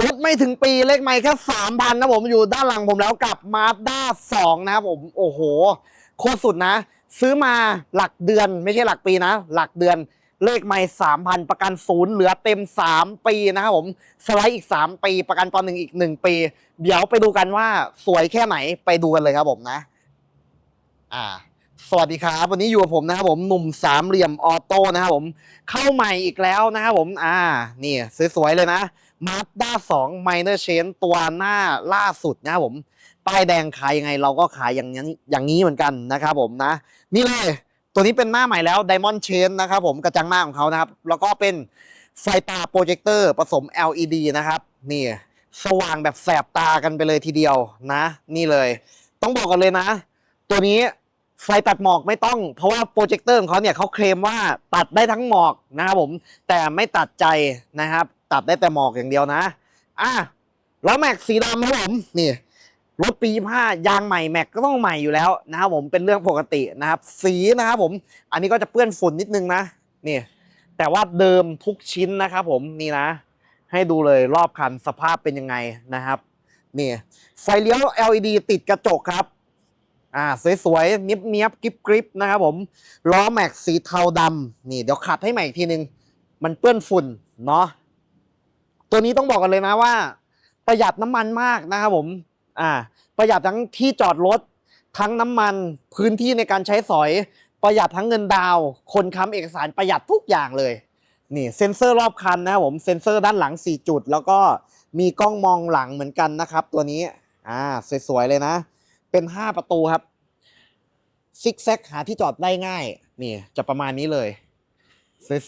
รถไม่ถึงปีเลขไม่แค่สามพันนะผมอยู่ด้านหลังผมแล้วกับมาด้าสองนะครับผมโอ้โห โคตรสุดนะ ซื้อมาหลักเดือนไม่ใช่หลักปีนะ หลักเดือนเลขไม่สามพันประกันศูนย์เหลือเต็มสามปีนะครับผมสไลด์อีกสามปีประกันตอนหนึ่งอีกหนึ่งปี เดี๋ยวไปดูกันว่าสวยแค่ไหนไปดูกันเลยครับผมนะ อ่า สวัสดีครับ วันนี้อยู่กับผมนะครับผมหนุ่มสามเหลี่ยมออโต้นะครับผม เข้าใหม่อีกแล้วนะครับผม อ่า นี่สวยๆเลยนะ มาด้าสองไมเนอร์เชนตัวหน้าล่าสุดนะครับผม ป้ายแดงขายยังไงเราก็ขายอย่างนี้อย่างนี้เหมือนกันนะครับผมนะ นี่เลยตัวนี้เป็นหน้าใหม่แล้ว Diamond Chain นะครับผมกระจังหน้าของเขานะครับ แล้วก็เป็นไฟตาโปรเจคเตอร์ผสม LED นะครับ นี่สว่างแบบแสบตากันไปเลยทีเดียวนะ นี่เลย ต้องบอกกันเลยนะ ตัวนี้ไฟตัดหมอกไม่ต้อง เพราะว่าโปรเจคเตอร์ของเขาเนี่ยเขาเคลมว่าตัดได้ทั้งหมอกนะครับผม แต่ไม่ตัดใจนะครับ ตัดได้แต่หมอกอย่างเดียวนะ อะล้วแม็กสีดำครับผมนี่รถปีผ้ายางใหม่แม็กก็ต้องใหม่อยู่แล้วนะครับผมเป็นเรื่องปกตินะครับ สีนะครับผม อันนี้ก็จะเปื้อนฝุ่นนิดนึงนะนี่ แต่ว่าเดิมทุกชิ้นนะครับผมนี่นะ ให้ดูเลยรอบคันสภาพเป็นยังไงนะครับนี่ไฟเลี้ยว LED ติดกระจกครับอ่าสวยๆเนียบๆกริบๆนะครับผมล้อแม็กสีเทาดำนี่เดี๋ยวขัดให้ใหม่อีกทีนึง มันเปื้อนฝุ่นเนาะ ตัวนี้ต้องบอกกันเลยนะว่า ประหยัดน้ำมันมากนะครับผมอ่าประหยัดทั้งที่จอดรถทั้งน้ำมันพื้นที่ในการใช้สอย ประหยัดทั้งเงินดาว คนค้ำเอกสารประหยัดทุกอย่างเลยนี่เซ็นเซอร์รอบคันนะครับผมเซ็นเซอร์ด้านหลัง 4 จุด แล้วก็มีกล้องมองหลังเหมือนกันนะครับ ตัวนี้อ่าสวยๆเลยนะ เป็น 5 ประตูครับซิกแซกหาที่จอดได้ง่าย นี่จะประมาณนี้เลย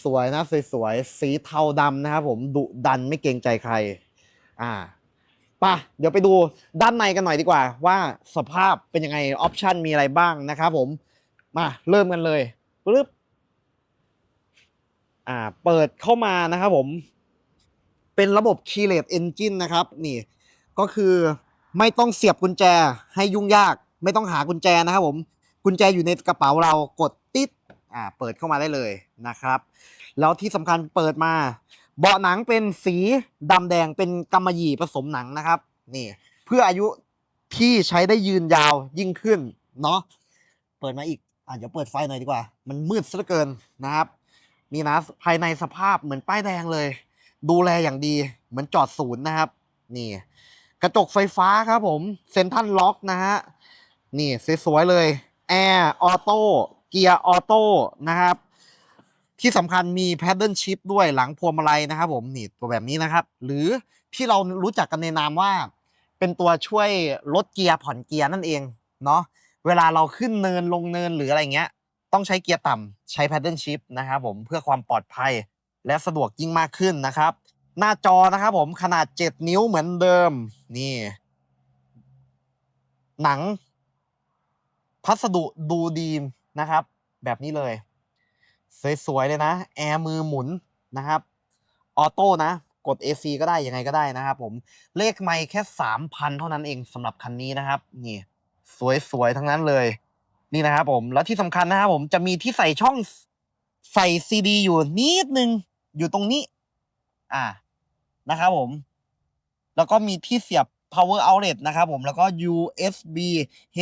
สวยๆนะสวยๆสีเทาดำนะครับผมดุดันไม่เกรงใจใคร อ่าป่ะเดี๋ยวไปดูด้านในกันหน่อยดีกว่า ว่าสภาพเป็นยังไงออปชันมีอะไรบ้างนะครับผมมาเริ่มกันเลยปึ๊บอ่าเปิดเข้ามานะครับผม เป็นระบบ Keyless Engine นะครับ นี่ ก็คือไม่ต้องเสียบกุญแจให้ยุ่งยาก ไม่ต้องหากุญแจนะครับผม กุญแจอยู่ในกระเป๋าเรากดติด อ่าเปิดเข้ามาได้เลยนะครับ แล้วที่สำคัญเปิดมา เบาะหนังเป็นสีดำแดงเป็นกำมะหยี่ผสมหนังนะครับนี่เพื่ออายุที่ใช้ได้ยืนยาวยิ่งขึ้นเนาะเปิดมาอีกอะเดี๋ยวเปิดไฟหน่อยดีกว่า มันมืดซะเหลือเกินนะครับนี่นะภายในสภาพเหมือนป้ายแดงเลย ดูแลอย่างดีเหมือนจอดศูนย์นะครับ นี่ กระจกไฟฟ้าครับผมเซนทันล็อกนะฮะนี่สวยๆเลยแอร์ออโต้ เกียร์ออโต้นะครับ ที่สำคัญมี paddle shift ด้วยหลังพวงมาลัยนะครับผมนี่ตัวแบบนี้นะครับ หรือที่เรารู้จักกันในนามว่า เป็นตัวช่วยลดเกียร์ผ่อนเกียร์นั่นเองเนาะเวลาเราขึ้นเนินลงเนินหรืออะไรเงี้ย ต้องใช้เกียร์ต่ำใช้ paddle shift นะครับผมเพื่อความปลอดภัยและสะดวกยิ่งมากขึ้นนะครับ หน้าจอนะครับผมขนาด 7 นิ้วเหมือนเดิมนี่ หนัง พัสดุดูดี นะครับ แบบนี้เลย สวยๆเลยนะ แอร์มือหมุนนะครับ ออโต้นะ กด AC ก็ได้ยังไงก็ได้นะครับผม เลขไม่แค่ 3,000 เท่านั้นเองสำหรับคันนี้นะครับ นี่สวยๆทั้งนั้นเลย นี่นะครับผม แล้วที่สำคัญนะครับผมจะมีที่ใส่ช่องใส่ซีดีอยู่นิดนึง อยู่ตรงนี้ อ่านะครับผม แล้วก็มีที่เสียบ power outlet นะครับผมแล้วก็ USB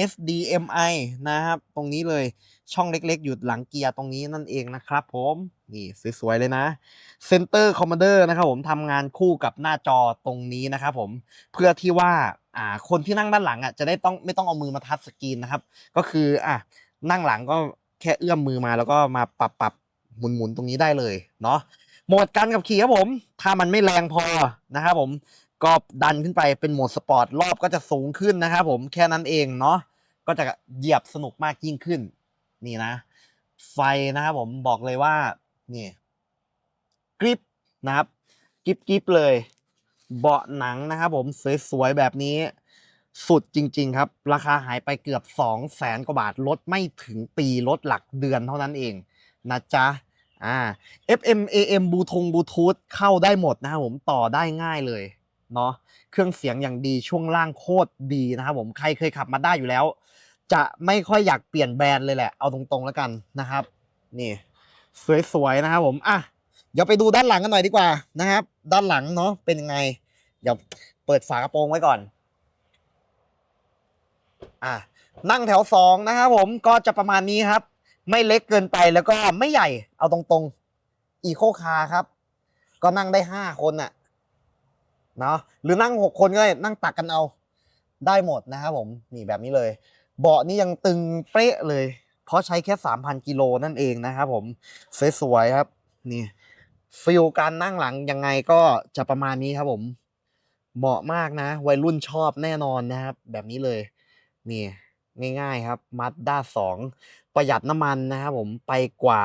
HDMI นะครับ ตรงนี้เลยช่องเล็กๆ อยู่หลังเกียร์ตรงนี้นั่นเองนะครับผมนี่สวยๆเลยนะ Center Commander นะครับผมทำงานคู่กับหน้าจอตรงนี้นะครับผมเพื่อที่ว่าอ่าคนที่นั่งด้านหลังอะจะได้ต้องไม่ต้องเอามือมาทัชสกรีนนะครับ ก็คืออะนั่งหลังก็แค่เอื้อมมือมาแล้วก็มาปรับปรับหมุนหมุนๆตรงนี้ได้เลยเนาะโหมดการขับขี่ครับผม ถ้ามันไม่แรงพอนะครับผม ก็ดันขึ้นไปเป็นโหมดสปอร์ตรอบก็จะสูงขึ้นนะครับผมแค่นั้นเองเนาะก็จะเหยียบสนุกมากยิ่งขึ้น นี่นะ ไฟนะครับผมบอกเลยว่านี่กริปนะครับกริปกริปเลย เบาะหนังนะครับผมสวยๆแบบนี้ สุดจริง ๆ ครับ ราคาหายไปเกือบ2 0 0แสนกว่าบาทลดไม่ถึงปีลดหลักเดือนเท่านั้นเองนะจ๊ะอ่า FM AM บูทงบูทูธเข้าได้หมดนะครับผมต่อได้ง่ายเลย เนาะเครื่องเสียงอย่างดีช่วงล่างโคตรดีนะครับผมใครเคยขับมาได้อยู่แล้ว จะไม่ค่อยอยากเปลี่ยนแบรนด์เลยแหละเอาตรงๆแล้วกันนะครับ นี่ สวยๆนะครับผมอะเดี๋ยวไปดูด้านหลังกันหน่อยดีกว่านะครับ ด้านหลังเนาะเป็นยังไง เดี๋ยวเปิดฝากระโปรงไว้ก่อน อะนั่งแถวสองนะครับผมก็จะประมาณนี้ครับ ไม่เล็กเกินไปแล้วก็ไม่ใหญ่เอาตรงๆอีโคคาร์ครับ ก็นั่งได้ห้าคนน่ะ เนาะหรือนั่งหกคนก็ได้นั่งตักกันเอาได้หมดนะครับผมนี่แบบนี้เลย เบาะนี่ยังตึงเป๊ะเลย เพราะใช้แค่สามพันกิโลนั่นเองนะครับผมสวยๆครับนี่ฟิลการนั่งหลังยังไงก็จะประมาณนี้ครับผม เหมาะมากนะ วัยรุ่นชอบแน่นอนนะครับ แบบนี้เลยนี่ง่ายๆครับมาสด้าสองประหยัดน้ำมันนะครับผมไปกว่า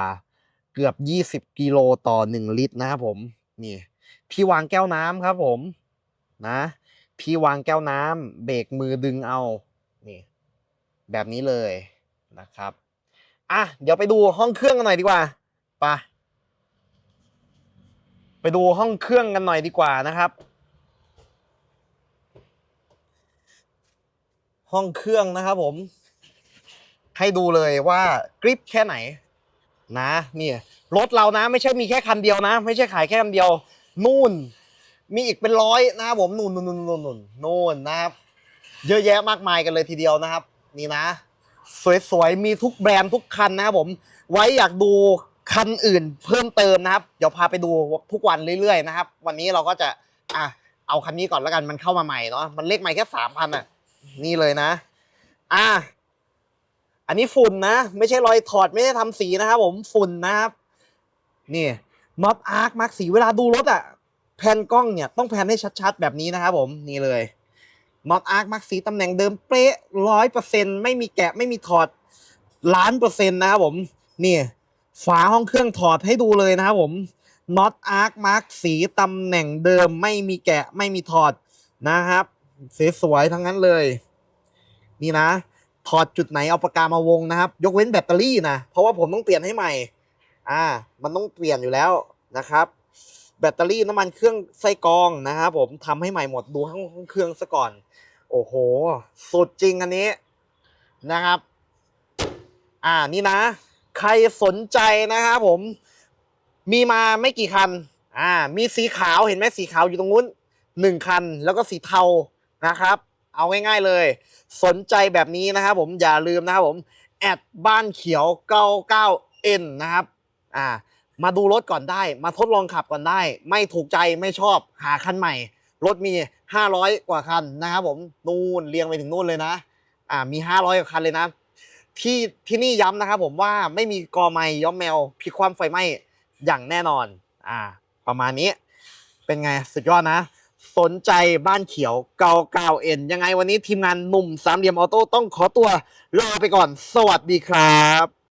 เกือบ 20 กิโลต่อ 1 ลิตรนะครับผมนี่ที่วางแก้วน้ำครับผม นะที่วางแก้วน้ำเบรกมือดึงเอา นี่แบบนี้เลยนะครับ อะ เดี๋ยวไปดูห้องเครื่องกันหน่อยดีกว่าปะไปดูห้องเครื่องกันหน่อยดีกว่านะครับ ห้องเครื่องนะครับผม ให้ดูเลยว่ากริปแค่ไหน นะนี่รถเรานะ ไม่ใช่มีแค่คันเดียวนะ ไม่ใช่ขายแค่คันเดียว นู่น มีอีกเป็นร้อยนะครับผมนู่นนู่นนู่นนู่นนู่นนู่นนะครับ เยอะแยะมากมายกันเลยทีเดียวนะครับ นี่นะ สวยๆมีทุกแบรนด์ทุกคันนะครับผม ไว้อยากดูคันอื่นเพิ่มเติมนะครับ เดี๋ยวพาไปดูทุกวันเรื่อยๆนะครับ วันนี้เราก็จะอะเอาคันนี้ก่อนแล้วกันมันเข้ามาใหม่เนาะมันเลขใหม่แค่สามพันอะ นี่เลยนะ อะอันนี้ฝุ่นนะ ไม่ใช่รอยถอดไม่ได้ทำสีนะครับผมฝุ่นนะครับ นี่น็อตอาร์คมาร์กสีเวลาดูรถอะ แผ่นกล้องเนี่ยต้องแผ่นให้ชัดๆ แบบนี้นะครับผมนี่เลยน็อตอาร์คมาร์กสีตำแหน่งเดิมเป๊ะร้อยเปอร์เซ็นไม่มีแกะไม่มีถอดล้านเปอร์เซ็นต์นะครับผมนี่ฝาห้องเครื่องถอดให้ดูเลยนะครับผมน็อตอาร์คมาร์กสีตำแหน่งเดิมไม่มีแกะไม่มีถอดนะครับสวยๆทั้งนั้นเลย นี่นะ ถอดจุดไหนเอาปากกามาวงนะครับ ยกเว้นแบตเตอรี่นะ เพราะว่าผมต้องเปลี่ยนให้ใหม่ อ่า มันต้องเปลี่ยนอยู่แล้วนะครับ แบตเตอรี่น้ำมันเครื่องไส้กรองนะครับผมทำให้ใหม่หมดดูห้องเครื่องซะก่อน โอ้โห สุดจริงอันนี้นะครับ อ่านี่นะ ใครสนใจนะครับผมมีมาไม่กี่คัน อ่า มีสีขาวเห็นไหมสีขาวอยู่ตรงนู้นหนึ่งคัน แล้วก็สีเทานะครับ เอาง่ายๆเลย สนใจแบบนี้นะครับผมอย่าลืมนะครับผมแอดบ้านเขียว 99N นะครับ อ่า มาดูรถก่อนได้ มาทดลองขับก่อนได้ ไม่ถูกใจไม่ชอบหาคันใหม่ รถมี 500 กว่าคันนะครับผมนู่นเรียงไปถึงนู่นเลยนะอ่ามี 500 กว่าคันเลยนะ ที่ที่นี่ย้ำนะครับผมว่าไม่มีกอไม้ย้อมแมวพิความไฟไหม้อย่างแน่นอนอ่าประมาณนี้เป็นไงสุดยอดนะ สนใจบ้านเขียว 99N ยังไงวันนี้ทีมงานหนุ่มสามเหลี่ยมออโต้ต้องขอตัวลาไปก่อน สวัสดีครับ